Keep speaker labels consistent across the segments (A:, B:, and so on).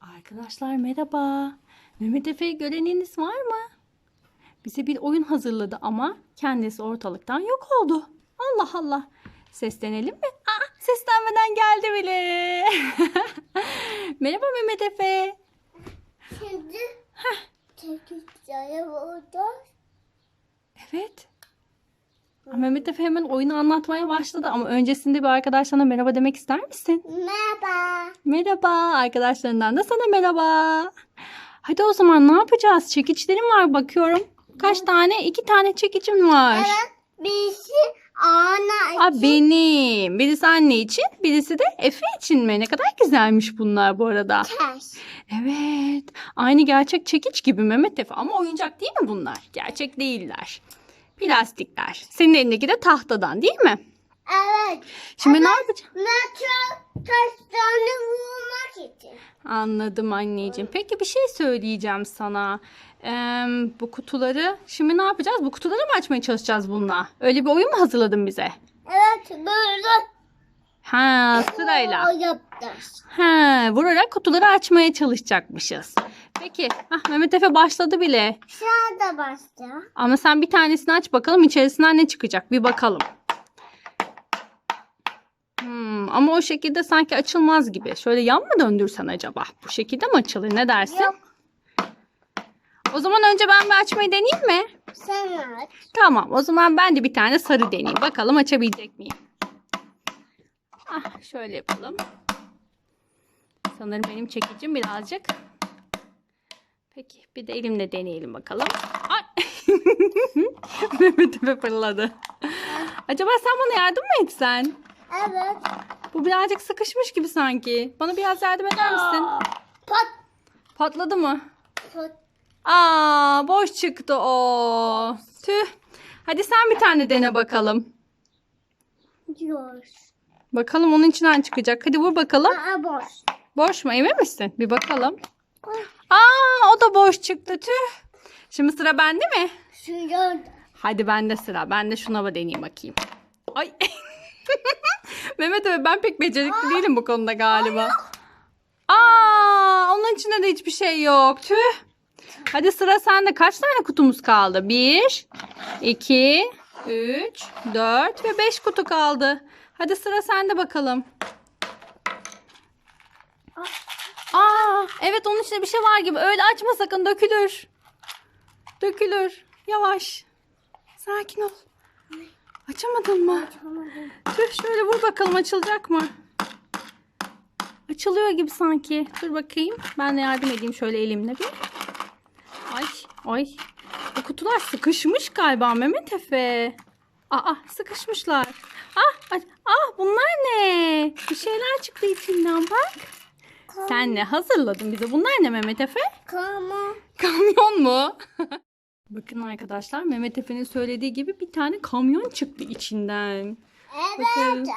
A: Arkadaşlar merhaba. Mehmet Efe'yi göreniniz var mı? Bize bir oyun hazırladı ama kendisi ortalıktan yok oldu. Allah Allah. Seslenelim mi? Aa, seslenmeden geldi bile. merhaba Mehmet Efe.
B: Şimdi çekicilere vuracağız.
A: Evet. Mehmet Efe hemen oyunu anlatmaya başladı ama öncesinde bir arkadaşlarına merhaba demek ister misin?
B: Merhaba.
A: Merhaba. Arkadaşlarından da sana merhaba. Hadi o zaman ne yapacağız? Çekiçlerim var bakıyorum. Kaç tane? İki tane çekicim var.
B: Evet. Birisi ana
A: Aa, benim. Birisi anne için, birisi de Efe için mi? Ne kadar güzelmiş bunlar bu arada.
B: ters.
A: Evet. Aynı gerçek çekiç gibi Mehmet Efe ama oyuncak değil mi bunlar? Gerçek değiller. Plastikler. Senin elindeki de tahtadan değil mi?
B: Evet.
A: Şimdi ne yapacağız?
B: Metro taşlarını vurmak için.
A: Anladım anneciğim. Peki bir şey söyleyeceğim sana. Ee, bu kutuları şimdi ne yapacağız? Bu kutuları mı açmaya çalışacağız bununla? Öyle bir oyun mu hazırladın bize?
B: Evet böyle
A: Ha sırayla. Ha vurarak kutuları açmaya çalışacakmışız. Peki ah, Mehmet Efe başladı bile.
B: Sen de başla.
A: Ama sen bir tanesini aç bakalım içerisinden ne çıkacak bir bakalım. Hmm, ama o şekilde sanki açılmaz gibi. Şöyle yan mı döndürsen acaba? Bu şekilde mi açılır ne dersin?
B: Yok.
A: O zaman önce ben bir açmayı deneyeyim mi?
B: Sen aç.
A: Tamam o zaman ben de bir tane sarı deneyeyim. Bakalım açabilecek miyim? Ah şöyle yapalım. Sanırım benim çekicim birazcık. Peki bir de elimle deneyelim bakalım. Ay. Mehmet Efe fırladı. Acaba sen bana yardım mı etsen?
B: Evet.
A: Bu birazcık sıkışmış gibi sanki. Bana biraz yardım eder misin?
B: Pat
A: Patladı mı?
B: pat.
A: Aa, boş çıktı o. Tüh. Hadi sen bir tane dene bakalım.
B: Diyor.
A: Bakalım onun içinden çıkacak. Hadi vur bakalım.
B: Aa boş.
A: Boş mu? Emin misin? Bir bakalım. Aa, o da boş çıktı. Tüh. Şimdi sıra bende mi?
B: Şurada.
A: Hadi bende sıra. Ben de şuna bir deneyeyim bakayım. Ay. Mehmet abi ben pek becerikli değilim bu konuda galiba. Aa, onun içinde de hiçbir şey yok. Tüh. Hadi sıra sende. Kaç tane kutumuz kaldı? 1, 2, 3, 4 ve 5 kutu kaldı. Hadi sıra sende bakalım. Aa, evet onun içinde bir şey var gibi. Öyle açma sakın dökülür. Dökülür. Yavaş. Sakin ol. Açamadın mı? Tüh şöyle vur bakalım açılacak mı? Açılıyor gibi sanki. Dur bakayım. Ben de yardım edeyim şöyle elimle bir. Ay ay. Bu kutular sıkışmış galiba Mehmet Efe. Aa sıkışmışlar. Ah, ah bunlar ne? Bir şeyler çıktı içinden bak. Sen ne hazırladın bize? Bunlar ne Mehmet Efe?
B: Kama.
A: Kamyon mu? Bakın arkadaşlar Mehmet Efe'nin söylediği gibi bir tane kamyon çıktı içinden.
B: Evet,
A: Bakın, Çok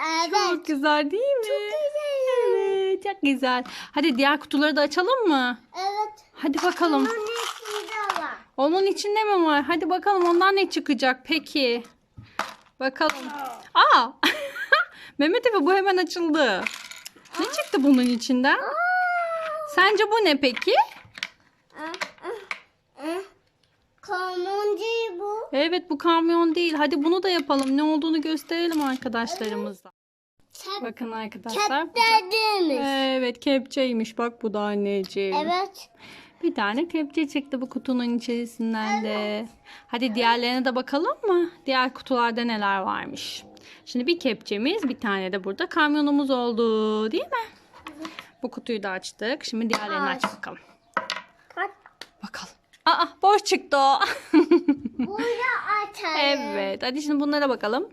B: evet.
A: güzel değil mi? Çok güzel. Evet çok güzel. Hadi diğer kutuları da açalım mı?
B: Evet.
A: Hadi bakalım.
B: Bunun içinde var.
A: Onun içinde mi var? Hadi bakalım ondan ne çıkacak peki? Bakalım. Aa! Mehmet Efe bu hemen açıldı. Ne çıktı bunun içinden? Sence bu ne peki?
B: Ah. Kamuncu bu.
A: Evet bu kamyon değil. Hadi bunu da yapalım. Ne olduğunu gösterelim arkadaşlarımıza.
B: Kep,
A: Bakın arkadaşlar. bu da-
B: keplerimiz.
A: Evet kepçeymiş. Bak bu da anneciğim.
B: Evet.
A: Bir tane kepçe çıktı bu kutunun içerisinden de. Hadi diğerlerine de bakalım mı? Diğer kutularda neler varmış. Şimdi bir kepçemiz, bir tane de burada kamyonumuz oldu, değil mi? Bu kutuyu da açtık. Şimdi diğerlerini aç bakalım.
B: Bak.
A: Bakalım. Aa, boş çıktı o.
B: Bunu açalım.
A: evet. Hadi şimdi bunlara bakalım.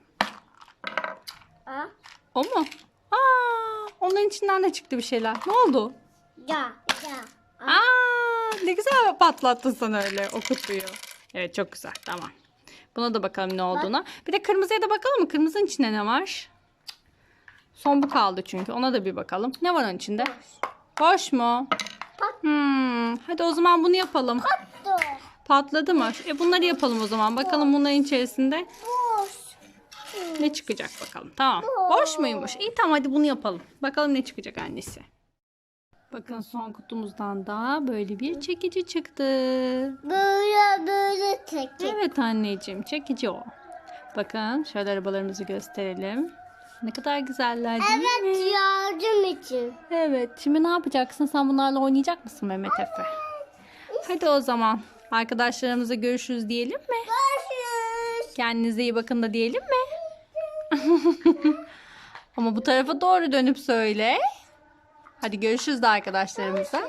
B: Ah,
A: O mu? Aa, onun içinden de çıktı bir şeyler. Ne oldu?
B: Ya, ya.
A: Aa, ne güzel patlattın sen öyle o kutuyu. Evet çok güzel tamam. Buna da bakalım ne olduğuna. Bir de kırmızıya da bakalım mı? Kırmızının içinde ne var? Son bu kaldı çünkü. Ona da bir bakalım. Ne var onun içinde? Boş mu?
B: Pat-
A: Hmm, hadi o zaman bunu yapalım.
B: Dur.
A: Patladı mı? E bunları yapalım o zaman. Bakalım bunların içerisinde
B: Boş.
A: ne çıkacak bakalım. Tamam. Boş muymuş? İyi tamam hadi bunu yapalım. Bakalım ne çıkacak annesi. Bakın son kutumuzdan da böyle bir çekici çıktı.
B: Böyle böyle çekecek.
A: Evet anneciğim çekici o. Bakın şöyle arabalarımızı gösterelim. Ne kadar güzeller değil mi?
B: Evet yardım için.
A: Evet. Şimdi ne yapacaksın? Sen bunlarla oynayacak mısın Mehmet Efe? Hadi o zaman. Arkadaşlarımıza görüşürüz diyelim mi?
B: Görüşürüz.
A: Kendinize iyi bakın da diyelim mi? Ama bu tarafa doğru dönüp söyle. Hadi görüşürüz de arkadaşlarımıza.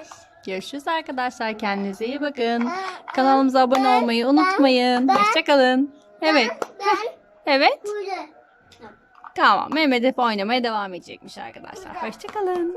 A: Görüşürüz arkadaşlar. Kendinize iyi bakın. Kanalımıza abone olmayı unutmayın. Hoşçakalın. Evet. Evet. Tamam. Mehmet Efe oynamaya devam edecekmiş arkadaşlar. Hoşçakalın.